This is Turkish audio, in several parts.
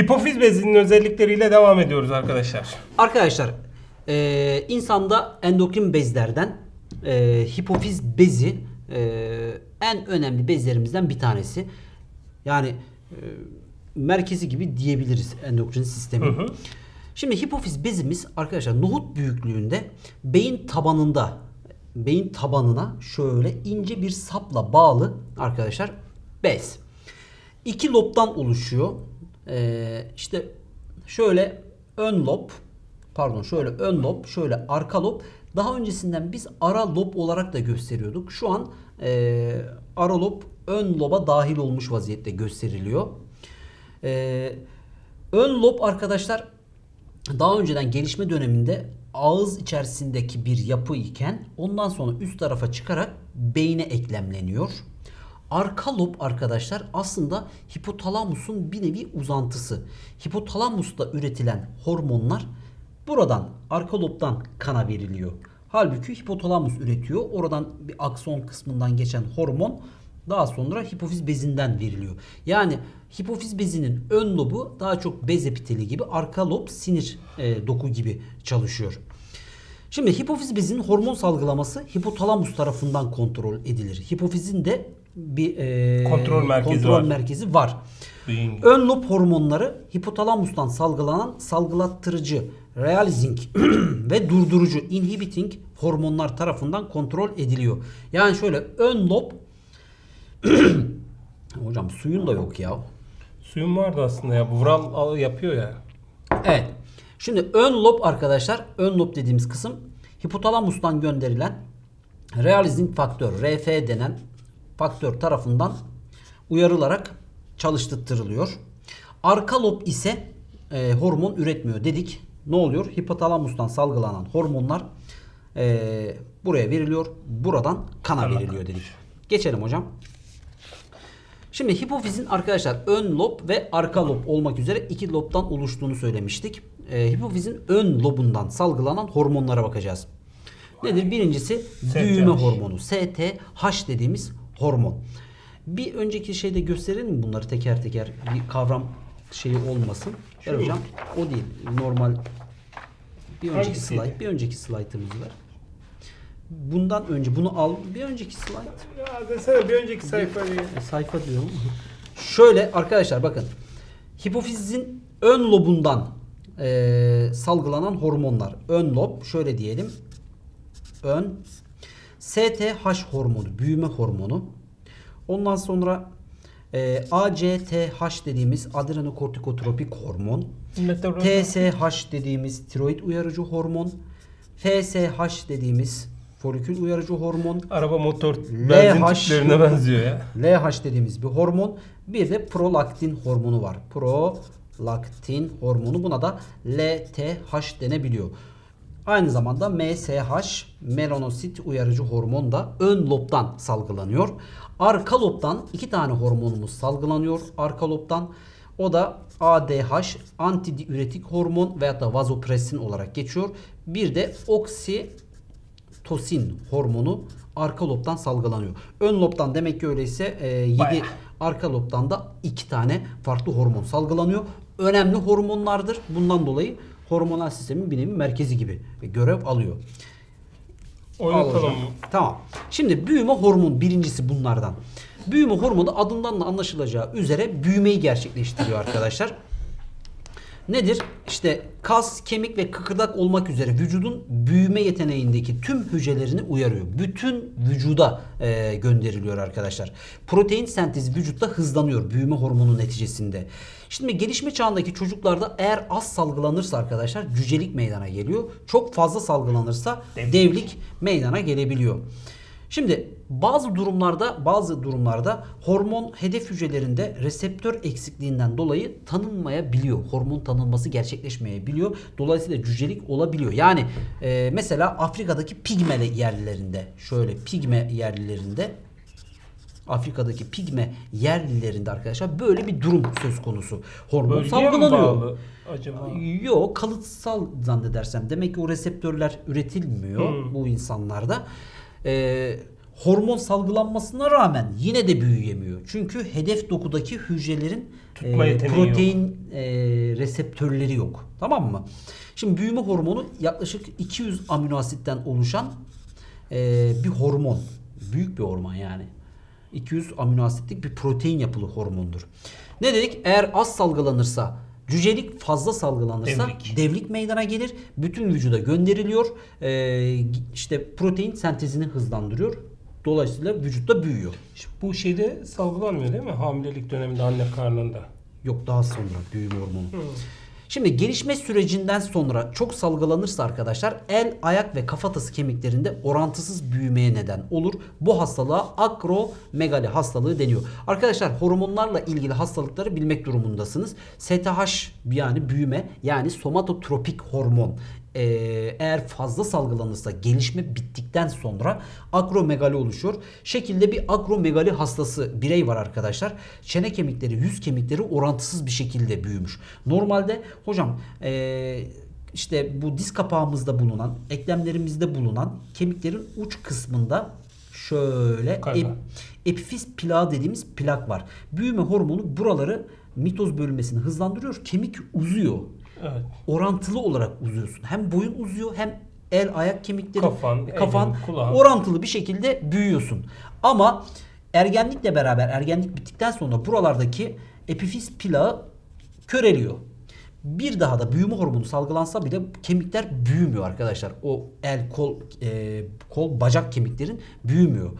Hipofiz bezinin özellikleriyle devam ediyoruz arkadaşlar. Arkadaşlar e, insanda endokrin bezlerden e, hipofiz bezi e, en önemli bezlerimizden bir tanesi. Yani e, merkezi gibi diyebiliriz endokrin sistemi. Şimdi hipofiz bezimiz arkadaşlar nohut büyüklüğünde beyin tabanında beyin tabanına şöyle ince bir sapla bağlı arkadaşlar bez. İki lobdan oluşuyor. Ee, işte şöyle ön lob, pardon şöyle ön lob, şöyle arka lob. Daha öncesinden biz ara lob olarak da gösteriyorduk. Şu an e, ara lob ön loba dahil olmuş vaziyette gösteriliyor. Ee, ön lob arkadaşlar daha önceden gelişme döneminde ağız içerisindeki bir yapı iken ondan sonra üst tarafa çıkarak beyne eklemleniyor. Arka lob arkadaşlar aslında hipotalamusun bir nevi uzantısı. Hipotalamusta üretilen hormonlar buradan arka lobdan kana veriliyor. Halbuki hipotalamus üretiyor. Oradan bir akson kısmından geçen hormon daha sonra hipofiz bezinden veriliyor. Yani hipofiz bezinin ön lobu daha çok bez epiteli gibi, arka lob sinir e, doku gibi çalışıyor. Şimdi hipofiz bezinin hormon salgılaması hipotalamus tarafından kontrol edilir. Hipofizin de bir e, Kontrol merkezi kontrol var. merkezi var. Beyin. Ön lob hormonları hipotalamustan salgılanan salgılattırıcı, realizing ve durdurucu inhibiting hormonlar tarafından kontrol ediliyor. Yani şöyle ön lob Hocam suyun da yok ya. Suyun vardı aslında ya. Vural al- yapıyor ya. Evet. Şimdi ön lob arkadaşlar, ön lob dediğimiz kısım hipotalamustan gönderilen realizing faktör, RF denen faktör tarafından uyarılarak çalıştırılıyor. Arka lob ise e, hormon üretmiyor dedik. Ne oluyor? Hipotalamustan salgılanan hormonlar e, buraya veriliyor. Buradan kana veriliyor dedik. Geçelim hocam. Şimdi hipofizin arkadaşlar ön lob ve arka lob olmak üzere iki lobdan oluştuğunu söylemiştik. Ee, hipofizin ön lobundan salgılanan hormonlara bakacağız. Nedir? Birincisi büyüme hormonu. STH dediğimiz hormon. Bir önceki şeyde gösterelim mi bunları teker teker bir kavram şeyi olmasın. Ver hocam. O değil. Normal bir önceki Hangisiydi? slide. Bir önceki slaytımızı ver. Bundan önce bunu al. Bir önceki slide. Ya desene bir önceki sayfayı. E, sayfa diyorum. Şöyle arkadaşlar bakın. Hipofizin ön lobundan e, salgılanan hormonlar. Ön lob şöyle diyelim. Ön STH hormonu, büyüme hormonu. Ondan sonra e, ACTH dediğimiz adrenokortikotropik hormon. TSH dediğimiz tiroid uyarıcı hormon. FSH dediğimiz folikül uyarıcı hormon. Araba motor benzin LH. tiplerine benziyor ya. LH dediğimiz bir hormon. Bir de prolaktin hormonu var. Prolaktin hormonu. Buna da LTH denebiliyor. Aynı zamanda MSH, melanosit uyarıcı hormon da ön lobdan salgılanıyor. Arka lobdan iki tane hormonumuz salgılanıyor. Arka lobdan o da ADH, antidiüretik hormon veya da vazopresin olarak geçiyor. Bir de oksi tosin hormonu arka lobdan salgılanıyor. Ön lobdan demek ki öyleyse 7 Bayağı. arka lobdan da 2 tane farklı hormon salgılanıyor. Önemli hormonlardır. Bundan dolayı hormonal sistemin bir nevi merkezi gibi görev alıyor. Al Oynatalım? Tamam. Şimdi büyüme hormonu birincisi bunlardan. Büyüme hormonu adından da anlaşılacağı üzere büyümeyi gerçekleştiriyor arkadaşlar. Nedir? İşte kas, kemik ve kıkırdak olmak üzere vücudun büyüme yeteneğindeki tüm hücrelerini uyarıyor. Bütün vücuda e, gönderiliyor arkadaşlar. Protein sentezi vücutta hızlanıyor büyüme hormonu neticesinde. Şimdi gelişme çağındaki çocuklarda eğer az salgılanırsa arkadaşlar cücelik meydana geliyor. Çok fazla salgılanırsa devlik meydana gelebiliyor. Şimdi bazı durumlarda bazı durumlarda hormon hedef hücrelerinde reseptör eksikliğinden dolayı tanınmayabiliyor. Hormon tanınması gerçekleşmeyebiliyor. Dolayısıyla cücelik olabiliyor. Yani e, mesela Afrika'daki pigme yerlilerinde şöyle pigme yerlilerinde Afrika'daki pigme yerlilerinde arkadaşlar böyle bir durum söz konusu. Hormon Bölgeye salgılanıyor. acaba? Yok kalıtsal zannedersem. Demek ki o reseptörler üretilmiyor Hmm. bu insanlarda. Ee, hormon salgılanmasına rağmen yine de büyüyemiyor. Çünkü hedef dokudaki hücrelerin Tutma e, yok. protein e, reseptörleri yok. Tamam mı? Şimdi büyüme hormonu yaklaşık 200 amino asitten oluşan e, bir hormon. Büyük bir hormon yani. 200 amino asitlik bir protein yapılı hormondur. Ne dedik? Eğer az salgılanırsa cücelik fazla salgılanırsa Devrik. devrik meydana gelir. Bütün vücuda gönderiliyor. Ee, işte protein sentezini hızlandırıyor. Dolayısıyla vücutta büyüyor. İşte bu şeyde salgılanmıyor değil mi? Hamilelik döneminde anne karnında. Yok daha sonra büyüme hormonu. Şimdi gelişme sürecinden sonra çok salgılanırsa arkadaşlar el, ayak ve kafatası kemiklerinde orantısız büyümeye neden olur. Bu hastalığa akromegali hastalığı deniyor. Arkadaşlar hormonlarla ilgili hastalıkları bilmek durumundasınız. STH yani büyüme yani somatotropik hormon Ee, eğer fazla salgılanırsa gelişme bittikten sonra akromegali oluşuyor. Şekilde bir akromegali hastası birey var arkadaşlar. Çene kemikleri, yüz kemikleri orantısız bir şekilde büyümüş. Normalde hocam ee, işte bu diz kapağımızda bulunan, eklemlerimizde bulunan kemiklerin uç kısmında şöyle ep- epifiz plağı dediğimiz plak var. Büyüme hormonu buraları mitoz bölünmesini hızlandırıyor. Kemik uzuyor Evet. orantılı olarak uzuyorsun. Hem boyun uzuyor hem el ayak kemikleri Kafan, kafan elin, kulağın. orantılı bir şekilde büyüyorsun. Ama ergenlikle beraber ergenlik bittikten sonra buralardaki epifiz plağı köreliyor. Bir daha da büyüme hormonu salgılansa bile kemikler büyümüyor arkadaşlar. O el, kol, e, kol, bacak kemiklerin büyümüyor.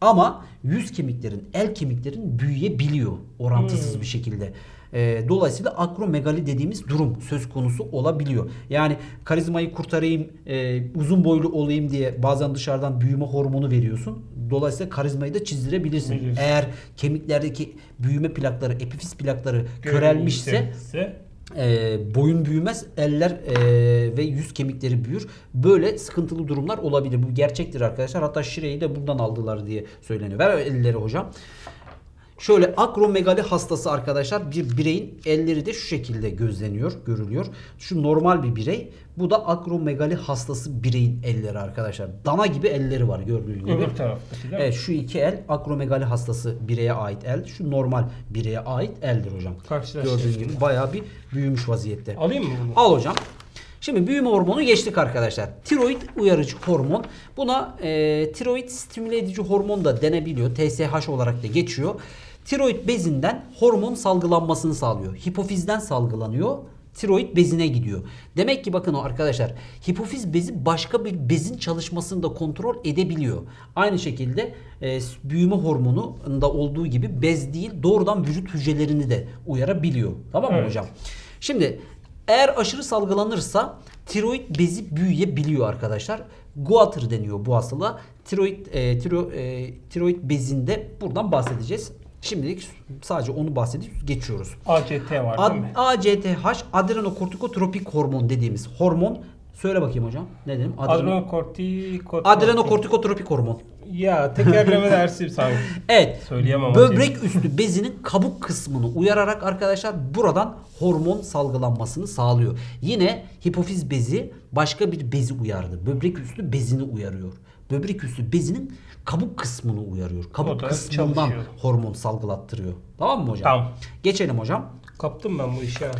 Ama yüz kemiklerin, el kemiklerin büyüyebiliyor orantısız bir şekilde. E, dolayısıyla akromegali dediğimiz durum söz konusu olabiliyor. Yani karizmayı kurtarayım, e, uzun boylu olayım diye bazen dışarıdan büyüme hormonu veriyorsun. Dolayısıyla karizmayı da çizdirebilirsin. Bilirsin. Eğer kemiklerdeki büyüme plakları, epifiz plakları körelmişse e, boyun büyümez, eller e, ve yüz kemikleri büyür. Böyle sıkıntılı durumlar olabilir. Bu gerçektir arkadaşlar. Hatta Şire'yi de bundan aldılar diye söyleniyor. Ver elleri hocam. Şöyle akromegali hastası arkadaşlar bir bireyin elleri de şu şekilde gözleniyor, görülüyor. Şu normal bir birey. Bu da akromegali hastası bireyin elleri arkadaşlar. Dana gibi elleri var gördüğünüz gibi. öbür taraftaki değil mi? Evet şu iki el akromegali hastası bireye ait el. Şu normal bireye ait eldir hocam. Gördüğünüz gibi bayağı bir büyümüş vaziyette. Alayım mı bunu? Al hocam. Şimdi büyüme hormonu geçtik arkadaşlar. Tiroid uyarıcı hormon. Buna e, tiroid stimüle edici hormon da denebiliyor. TSH olarak da geçiyor. Tiroid bezinden hormon salgılanmasını sağlıyor. Hipofizden salgılanıyor. Tiroid bezine gidiyor. Demek ki bakın o arkadaşlar hipofiz bezi başka bir bezin çalışmasını da kontrol edebiliyor. Aynı şekilde e, büyüme hormonunda olduğu gibi bez değil doğrudan vücut hücrelerini de uyarabiliyor. Tamam mı Evet. hocam? Şimdi eğer aşırı salgılanırsa tiroid bezi büyüyebiliyor arkadaşlar. Goiter deniyor bu hastalığa. Tiroid, e, tiro, e, tiroid bezinde buradan bahsedeceğiz. Şimdilik sadece onu bahsedip geçiyoruz. ACT var Ad- değil mi? ACTH adrenokortikotropik hormon dediğimiz hormon. Söyle bakayım hocam. Ne dedim? Adreno- Adrenokortikot. adrenokortikotropik hormon. Ya tekerleme dersi sanki. Evet. Söyleyemem Böbrek üstü bezinin kabuk kısmını uyararak arkadaşlar buradan hormon salgılanmasını sağlıyor. Yine hipofiz bezi başka bir bezi uyardı. Böbrek üstü bezini uyarıyor. Böbrek üstü bezinin kabuk kısmını uyarıyor. Kabuk da kısmından çalışıyor. hormon salgılattırıyor. Tamam mı hocam? Tamam. Geçelim hocam. Kaptım ben bu ha.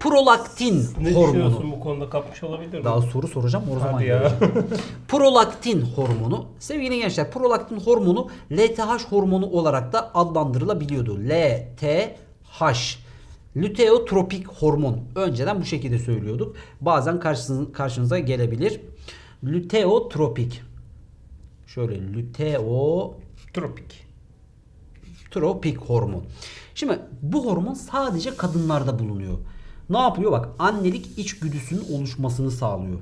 Prolaktin Ne hormonu. düşünüyorsun bu konuda kapmış olabilir mi? Daha soru soracağım o zaman. Hadi ya. prolaktin hormonu. Sevgili gençler prolaktin hormonu LTH hormonu olarak da adlandırılabiliyordu. LTH. Luteotropik hormon. Önceden bu şekilde söylüyorduk. Bazen karşınıza, karşınıza gelebilir. Luteotropik. Şöyle luteo Tropik. tropik hormon. Şimdi bu hormon sadece kadınlarda bulunuyor. Ne yapıyor? Bak annelik içgüdüsünün oluşmasını sağlıyor.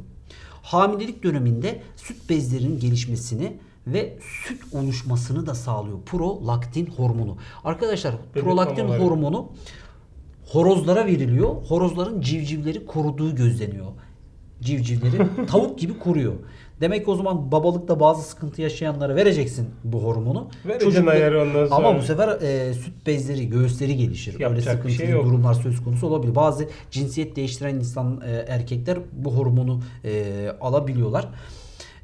Hamilelik döneminde süt bezlerinin gelişmesini ve süt oluşmasını da sağlıyor. Prolaktin hormonu. Arkadaşlar Bebek prolaktin mamaları. hormonu horozlara veriliyor. Horozların civcivleri koruduğu gözleniyor. Civcivleri tavuk gibi koruyor. Demek ki o zaman babalıkta bazı sıkıntı yaşayanlara vereceksin bu hormonu. Vereceksin Çocukla- ayarı ondan sonra. Ama bu sefer e, süt bezleri, göğüsleri gelişir. Öyle Yapacak bir sıkıntılı şey yok. durumlar söz konusu olabilir. Bazı cinsiyet değiştiren insan e, erkekler bu hormonu e, alabiliyorlar.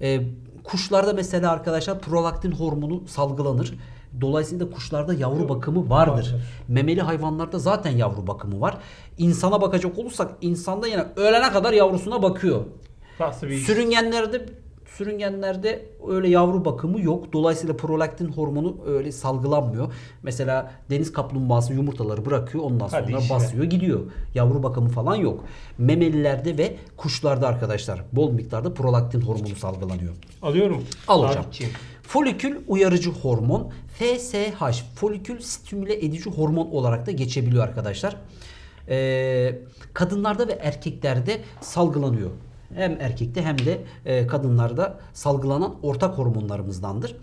E, kuşlarda mesela arkadaşlar prolaktin hormonu salgılanır. Dolayısıyla kuşlarda yavru bakımı vardır. Vardır. Memeli hayvanlarda zaten yavru bakımı var. İnsana bakacak olursak insanda yine ölene kadar yavrusuna bakıyor. Nasıl bir? Sürüngenlerde sürüngenlerde öyle yavru bakımı yok. Dolayısıyla prolaktin hormonu öyle salgılanmıyor. Mesela deniz kaplumbağası yumurtaları bırakıyor. Ondan sonra Hadi işine. basıyor gidiyor. Yavru bakımı falan yok. Memelilerde ve kuşlarda arkadaşlar bol miktarda prolaktin hormonu salgılanıyor. Alıyorum. Al hocam. Folikül uyarıcı hormon FSH folikül stimüle edici hormon olarak da geçebiliyor arkadaşlar. Ee, kadınlarda ve erkeklerde salgılanıyor. Hem erkekte hem de e, kadınlarda salgılanan ortak hormonlarımızdandır.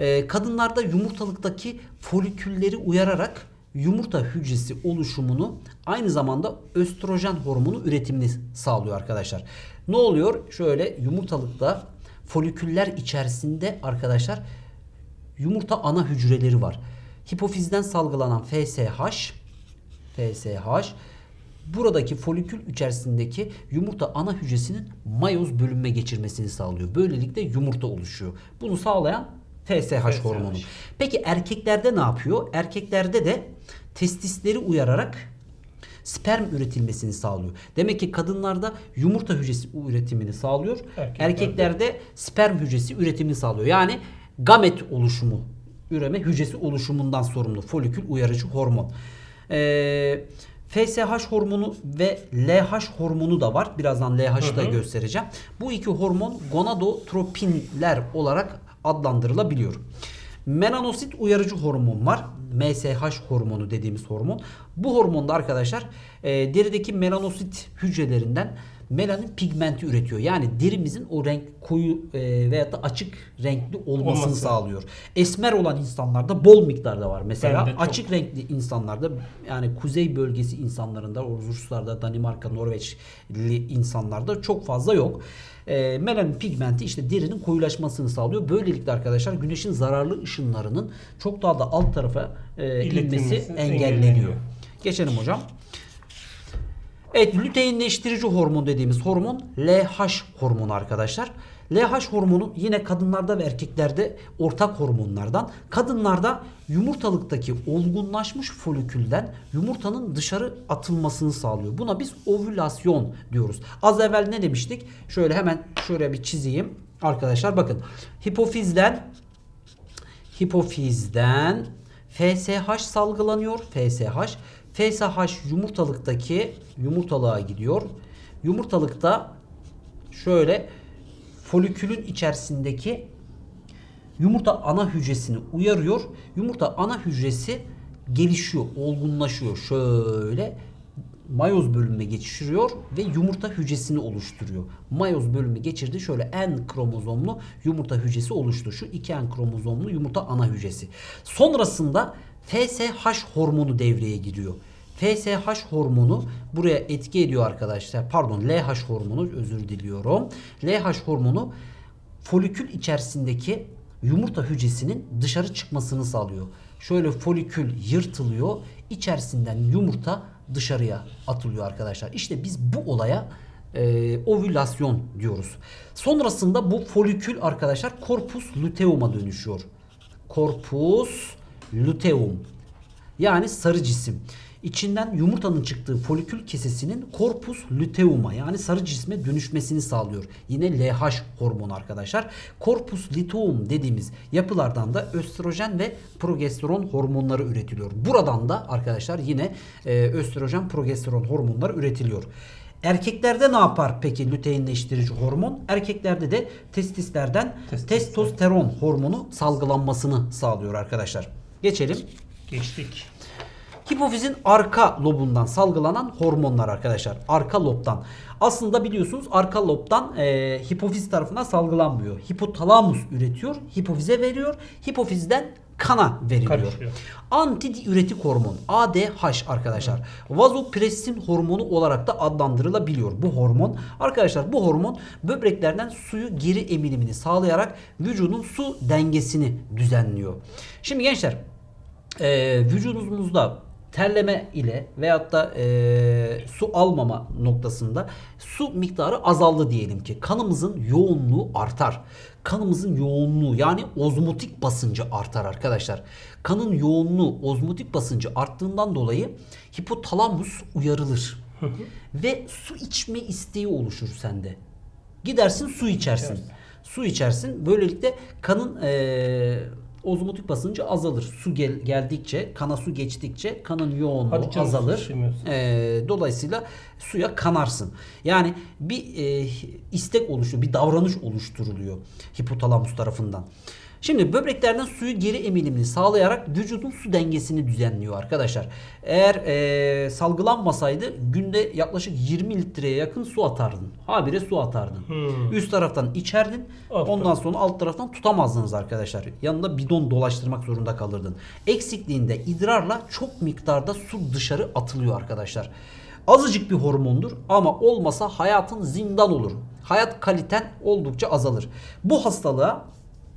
Ee, kadınlarda yumurtalıktaki folikülleri uyararak yumurta hücresi oluşumunu aynı zamanda östrojen hormonu üretimini sağlıyor arkadaşlar. Ne oluyor? Şöyle yumurtalıkta foliküller içerisinde arkadaşlar yumurta ana hücreleri var. Hipofizden salgılanan FSH FSH buradaki folikül içerisindeki yumurta ana hücresinin mayoz bölünme geçirmesini sağlıyor. Böylelikle yumurta oluşuyor. Bunu sağlayan FSH, hormonu. Peki erkeklerde ne yapıyor? Erkeklerde de testisleri uyararak sperm üretilmesini sağlıyor. Demek ki kadınlarda yumurta hücresi üretimini sağlıyor. Erkeklerde- Erkeklerde sperm hücresi üretimini sağlıyor. Yani gamet oluşumu, üreme hücresi oluşumundan sorumlu folikül uyarıcı hormon. Ee, FSH hormonu ve LH hormonu da var. Birazdan LH'ı da göstereceğim. Bu iki hormon gonadotropinler olarak adlandırılabiliyor. Melanosit uyarıcı hormon var. MSH hormonu dediğimiz hormon. Bu hormonda arkadaşlar e, derideki melanosit hücrelerinden melanin pigmenti üretiyor. Yani derimizin o renk koyu e, veyahut da açık renkli olmasını Olması. sağlıyor. Esmer olan insanlarda bol miktarda var. Mesela açık renkli insanlarda yani kuzey bölgesi insanlarında, Ruslarda, Danimarka, Norveçli insanlarda çok fazla yok. E, melanin pigmenti işte derinin koyulaşmasını sağlıyor. Böylelikle arkadaşlar güneşin zararlı ışınlarının çok daha da alt tarafa e, inmesi engelleniyor. engelleniyor. Geçelim hocam. Evet lüteinleştirici hormon dediğimiz hormon LH hormonu arkadaşlar. LH hormonu yine kadınlarda ve erkeklerde ortak hormonlardan. Kadınlarda yumurtalıktaki olgunlaşmış folikülden yumurtanın dışarı atılmasını sağlıyor. Buna biz ovülasyon diyoruz. Az evvel ne demiştik? Şöyle hemen şöyle bir çizeyim. Arkadaşlar bakın hipofizden hipofizden FSH salgılanıyor. FSH. FSH yumurtalıktaki yumurtalığa gidiyor. Yumurtalıkta şöyle folikülün içerisindeki yumurta ana hücresini uyarıyor. Yumurta ana hücresi gelişiyor, olgunlaşıyor. Şöyle mayoz bölünme geçiriyor ve yumurta hücresini oluşturuyor. Mayoz bölünme geçirdi. Şöyle en kromozomlu yumurta hücresi oluştu. Şu iki en kromozomlu yumurta ana hücresi. Sonrasında FSH hormonu devreye giriyor. FSH hormonu buraya etki ediyor arkadaşlar. Pardon LH hormonu özür diliyorum. LH hormonu folikül içerisindeki yumurta hücresinin dışarı çıkmasını sağlıyor. Şöyle folikül yırtılıyor. içerisinden yumurta dışarıya atılıyor arkadaşlar. İşte biz bu olaya e, ovülasyon diyoruz. Sonrasında bu folikül arkadaşlar corpus luteum'a dönüşüyor. Corpus luteum. Yani sarı cisim. İçinden yumurtanın çıktığı folikül kesesinin corpus luteum'a yani sarı cisme dönüşmesini sağlıyor. Yine LH hormonu arkadaşlar. Corpus luteum dediğimiz yapılardan da östrojen ve progesteron hormonları üretiliyor. Buradan da arkadaşlar yine e, östrojen progesteron hormonları üretiliyor. Erkeklerde ne yapar peki lüteinleştirici hormon? Erkeklerde de testislerden Testis. testosteron hormonu salgılanmasını sağlıyor arkadaşlar. Geçelim. Geçtik. Hipofizin arka lobundan salgılanan hormonlar arkadaşlar. Arka lobdan. Aslında biliyorsunuz arka lobdan e, hipofiz tarafından salgılanmıyor. Hipotalamus üretiyor, hipofize veriyor. Hipofizden kana veriliyor. Karışıyor. Antidiüretik hormon ADH arkadaşlar. Vazopressin hormonu olarak da adlandırılabiliyor bu hormon. Arkadaşlar bu hormon böbreklerden suyu geri emilimini sağlayarak vücudun su dengesini düzenliyor. Şimdi gençler e, vücudumuzda terleme ile veyahut da e, su almama noktasında su miktarı azaldı diyelim ki kanımızın yoğunluğu artar. Kanımızın yoğunluğu yani ozmotik basıncı artar arkadaşlar. Kanın yoğunluğu ozmotik basıncı arttığından dolayı hipotalamus uyarılır. Ve su içme isteği oluşur sende. Gidersin su içersin. Evet. Su içersin. Böylelikle kanın eee ozmotik basıncı azalır. Su gel, geldikçe, kana su geçtikçe kanın yoğunluğu Hadi azalır. Eee, dolayısıyla suya kanarsın. Yani bir eee, istek oluşuyor, bir davranış oluşturuluyor hipotalamus tarafından. Şimdi böbreklerden suyu geri emilimini sağlayarak vücudun su dengesini düzenliyor arkadaşlar. Eğer eee, salgılanmasaydı günde yaklaşık 20 litreye yakın su atardın. Habire su atardın. Hmm. Üst taraftan içerdin. Alt ondan sonra alt taraftan tutamazdınız arkadaşlar. Yanında bidon dolaştırmak zorunda kalırdın. Eksikliğinde idrarla çok miktarda su dışarı atılıyor arkadaşlar. Azıcık bir hormondur ama olmasa hayatın zindan olur. Hayat kaliten oldukça azalır. Bu hastalığa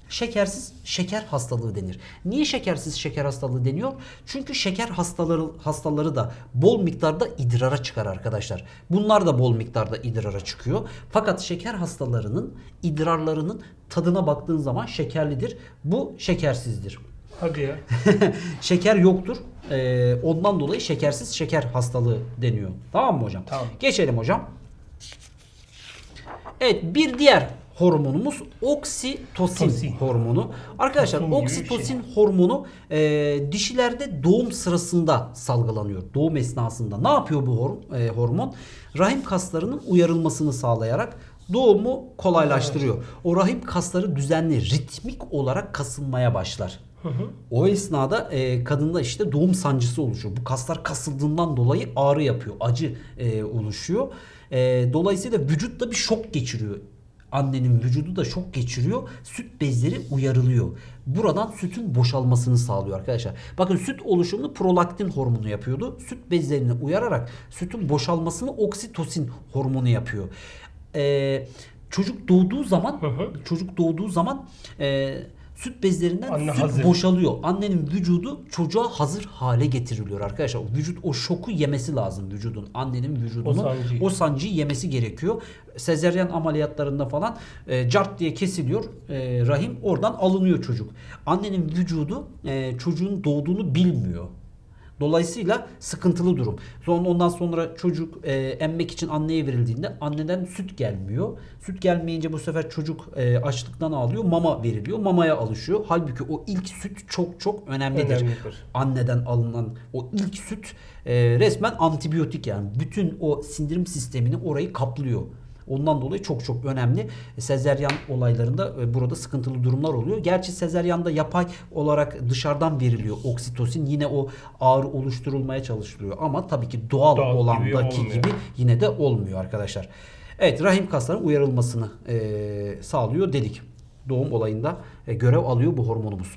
şekersiz şeker hastalığı denir. Niye şekersiz şeker hastalığı deniyor? Çünkü şeker hastaları hastaları da bol miktarda idrara çıkar arkadaşlar. Bunlar da bol miktarda idrara çıkıyor. Fakat şeker hastalarının idrarlarının tadına baktığın zaman şekerlidir. Bu şekersizdir. Hadi ya. şeker yoktur. Ee, ondan dolayı şekersiz şeker hastalığı deniyor. Tamam mı hocam? Tamam. Geçelim hocam. Evet bir diğer hormonumuz oksitosin Tosin. hormonu. Arkadaşlar Tosin bir şey. oksitosin hormonu e, dişilerde doğum sırasında salgılanıyor. Doğum esnasında. Ne yapıyor bu hor- e, hormon? Rahim kaslarının uyarılmasını sağlayarak doğumu kolaylaştırıyor. O rahim kasları düzenli, ritmik olarak kasılmaya başlar. O esnada e, kadında işte doğum sancısı oluşuyor. Bu kaslar kasıldığından dolayı ağrı yapıyor, acı e, oluşuyor. E, dolayısıyla vücut da bir şok geçiriyor. Annenin vücudu da şok geçiriyor. Süt bezleri uyarılıyor. Buradan sütün boşalmasını sağlıyor arkadaşlar. Bakın süt oluşumunu prolaktin hormonu yapıyordu. Süt bezlerini uyararak sütün boşalmasını oksitosin hormonu yapıyor. E, çocuk doğduğu zaman çocuk doğduğu zaman e, süt bezlerinden Anne süt hazır. boşalıyor. Annenin vücudu çocuğa hazır hale getiriliyor arkadaşlar. Vücut o şoku yemesi lazım vücudun. Annenin vücudunun O sancıyı. o sancıyı yemesi gerekiyor. Sezeryen ameliyatlarında falan e, cart diye kesiliyor e, rahim. Oradan alınıyor çocuk. Annenin vücudu e, çocuğun doğduğunu bilmiyor. Dolayısıyla sıkıntılı durum. Sonra ondan sonra çocuk e, emmek için anneye verildiğinde anneden süt gelmiyor. Süt gelmeyince bu sefer çocuk e, açlıktan ağlıyor. Mama veriliyor. Mamaya alışıyor. Halbuki o ilk süt çok çok önemlidir. Önemlidir. Anneden alınan o ilk süt e, resmen antibiyotik yani. Bütün o sindirim sistemini orayı kaplıyor. Ondan dolayı çok çok önemli. Sezeryan olaylarında e, burada sıkıntılı durumlar oluyor. Gerçi sezeryanda yapay olarak dışarıdan veriliyor oksitosin. Yine o ağrı oluşturulmaya çalışılıyor. Ama tabii ki doğal, Doğal gibi olandaki olmuyor. gibi yine de olmuyor arkadaşlar. Evet rahim kaslarının uyarılmasını e, sağlıyor dedik. Doğum olayında e, görev alıyor bu hormonumuz.